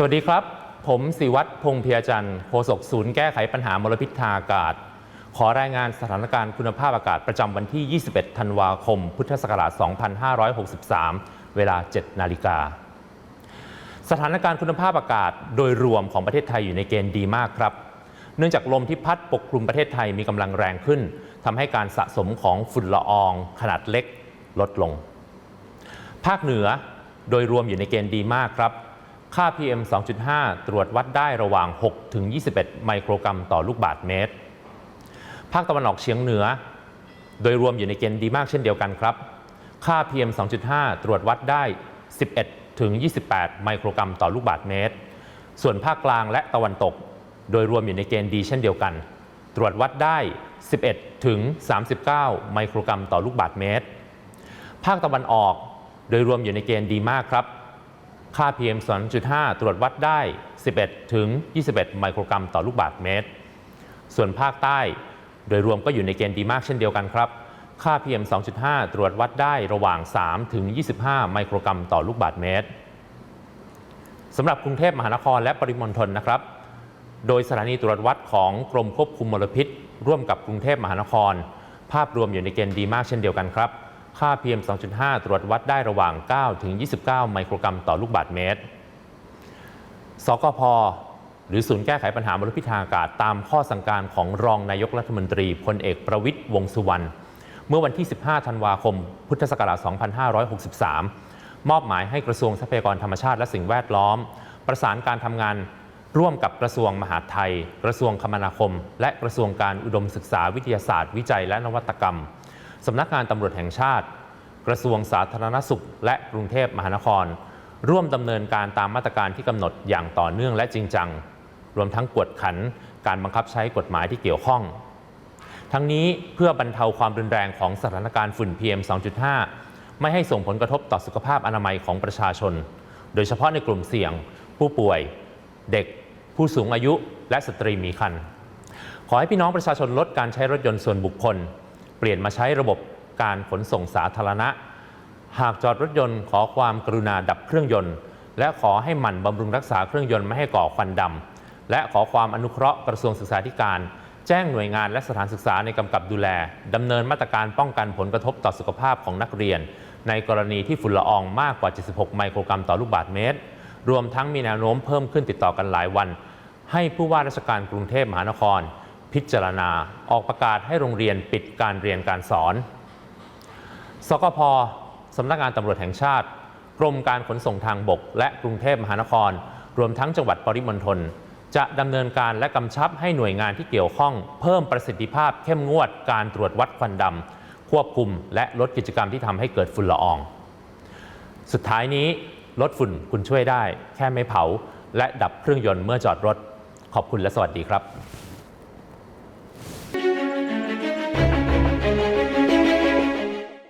สวัสดีครับ ผมศิวัตรพงเพียจันทร์โฆษกศูนย์แก้ไขปัญหามลพิษทางอากาศ ขอรายงานสถานการณ์คุณภาพอากาศประจำวันที่ 21 ธันวาคม พุทธศักราช 2563 เวลา 7 นาฬิกา สถานการณ์คุณภาพอากาศโดยรวมของประเทศไทยอยู่ในเกณฑ์ดีมากครับ เนื่องจากลมที่พัดปกคลุมประเทศไทยมีกำลังแรงขึ้นทำให้การสะสมของฝุ่นละอองขนาดเล็กลดลง ภาคเหนือโดยรวมอยู่ในเกณฑ์ดีมากครับ ค่า PM 2.5 ตรวจวัดได้ระหว่าง 6 ถึง 21 ไมโครกรัมต่อลูกบาศก์เมตร ภาคตะวันออกเฉียงเหนือ โดยรวมอยู่ในเกณฑ์ดีมากเช่นเดียวกันครับ ค่า PM 2.5 ตรวจวัดได้ 11 ถึง 28 ไมโครกรัมต่อลูกบาศก์เมตร ส่วนภาคกลางและตะวันตก โดยรวมอยู่ในเกณฑ์ดีเช่นเดียวกัน ตรวจวัดได้ 11 ถึง 39 ไมโครกรัมต่อลูกบาศก์เมตร ภาคตะวันออก โดยรวมอยู่ในเกณฑ์ดีมากครับ ค่า PM 2.5 ตรวจวัดได้ 11 ถึง 21 ไมโครกรัมต่อลูกบาศก์เมตร ส่วนภาคใต้ โดยรวมก็อยู่ในเกณฑ์ดีมากเช่นเดียวกันครับ ค่า PM 2.5 ตรวจวัดได้ระหว่าง 3 ถึง 25 ไมโครกรัมต่อลูกบาศก์เมตรสำหรับกรุงเทพมหานครและปริมณฑลนะครับ โดยสถานีตรวจวัดของกรมควบคุมมลพิษ ร่วมกับกรุงเทพมหานคร ภาพรวมอยู่ในเกณฑ์ดีมากเช่นเดียวกันครับ ค่า PM 2.5 ตรวจวัดได้ระหว่าง 9 ถึง 29 ไมโครกรัมต่อลูกบาศก์เมตร สกพ หรือศูนย์แก้ไขปัญหามลพิษทางอากาศตามข้อสั่งการของรองนายกรัฐมนตรีพลเอกประวิตยวงสุวรรณ เมื่อวันที่ 15 ธันวาคม พุทธศักราช 2563 มอบหมายให้กระทรวงทรัพยากรธรรมชาติและสิ่งแวดล้อม ประสานการทำงานร่วมกับกระทรวงมหาดไทย กระทรวงคมนาคม และกระทรวงการอุดมศึกษาวิทยาศาสตร์ วิจัยและนวัตกรรม สำนักงานตำรวจแห่งชาติ กระทรวงสาธารณสุข และกรุงเทพมหานคร ร่วมดำเนินการตามมาตรการที่กำหนดอย่างต่อเนื่องและจริงจัง รวมทั้งกวดขันการบังคับใช้กฎหมายที่เกี่ยวข้อง ทั้งนี้เพื่อบรรเทาความรุนแรงของสถานการณ์ฝุ่น PM 2.5 ไม่ให้ส่งผลกระทบต่อสุขภาพอนามัยของประชาชน โดยเฉพาะในกลุ่มเสี่ยง ผู้ป่วย เด็ก ผู้สูงอายุ และสตรีมีครรภ์ขอให้พี่น้องประชาชนลดการใช้รถยนต์ส่วนบุคคล เปลี่ยนมาใช้ระบบการขนส่งสาธารณะ หากจอดรถยนต์ขอความกรุณาดับเครื่องยนต์ และขอให้หมั่นบำรุงรักษาเครื่องยนต์ไม่ให้ก่อควันดำและขอความอนุเคราะห์กระทรวงศึกษาธิการ แจ้งหน่วยงานและสถานศึกษาในกำกับดูแลดำเนินมาตรการป้องกันผลกระทบต่อสุขภาพของนักเรียน ในกรณีที่ฝุ่นละอองมากกว่า 76 ไมโครกรัมต่อลูกบาศก์เมตร รวมทั้งมีแนวโน้มเพิ่มขึ้นติดต่อกันหลายวัน ให้ผู้ว่าราชการกรุงเทพมหานคร พิจารณาออกประกาศให้โรงเรียนปิดการเรียนการสอน สกพสำนักงานตำรวจแห่งชาติ กรมการขนส่งทางบก และกรุงเทพมหานคร รวมทั้งจังหวัดปริมณฑลจะดำเนินการและกำชับให้หน่วยงานที่เกี่ยวข้อง เพิ่มประสิทธิภาพเข้มงวดการตรวจวัดควันดำควบคุม และลดกิจกรรมที่ทำให้เกิดฝุ่นละออง สุดท้ายนี้ลดฝุ่นคุณช่วยได้ แค่ไม่เผา และดับเครื่องยนต์เมื่อจอดรถ ขอบคุณและสวัสดีครับ